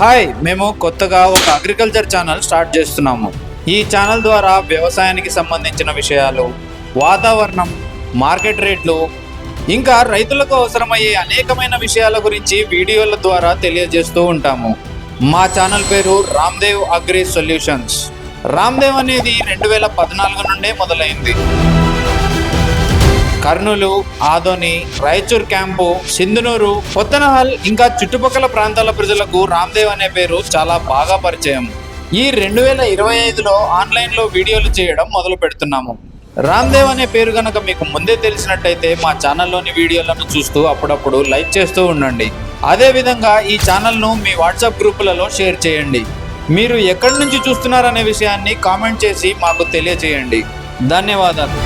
Hi మేము కొత్తగా ఒక అగ్రికల్చర్ ఛానల్ స్టార్ట్ చేస్తున్నాము. ఈ ఛానల్ ద్వారా వ్యవసాయానికి సంబంధించిన విషయాలు వాతావరణం మార్కెట్ రేట్లు ఇంకా రైతులకు అవసరమయ్యే అనేకమైన విషయాల గురించి వీడియోల ద్వారా తెలియజేస్తూ ఉంటాము. మా ఛానల్ పేరు రామ్దేవ్ అగ్రి సొల్యూషన్స్. రామ్దేవ్ అనేది రెండు వేల పద్నాలుగు నుండే మొదలైంది. కర్నూలు ఆదోని రాయచూర్ క్యాంపు సింధునూరు కొత్తనహల్ ఇంకా చుట్టుపక్కల ప్రాంతాల ప్రజలకు రామ్దేవ్ అనే పేరు చాలా బాగా పరిచయం. ఈ రెండు వేల ఇరవై ఐదులో ఆన్లైన్లో వీడియోలు చేయడం మొదలు పెడుతున్నాము. రామ్దేవ్ అనే పేరు గనక మీకు ముందే తెలిసినట్టయితే మా ఛానల్లోని వీడియోలను చూస్తూ అప్పుడప్పుడు లైక్ చేస్తూ ఉండండి. అదేవిధంగా ఈ ఛానల్ను మీ వాట్సాప్ గ్రూపులలో షేర్ చేయండి. మీరు ఎక్కడి నుంచి చూస్తున్నారనే విషయాన్ని కామెంట్ చేసి మాకు తెలియజేయండి. ధన్యవాదాలు.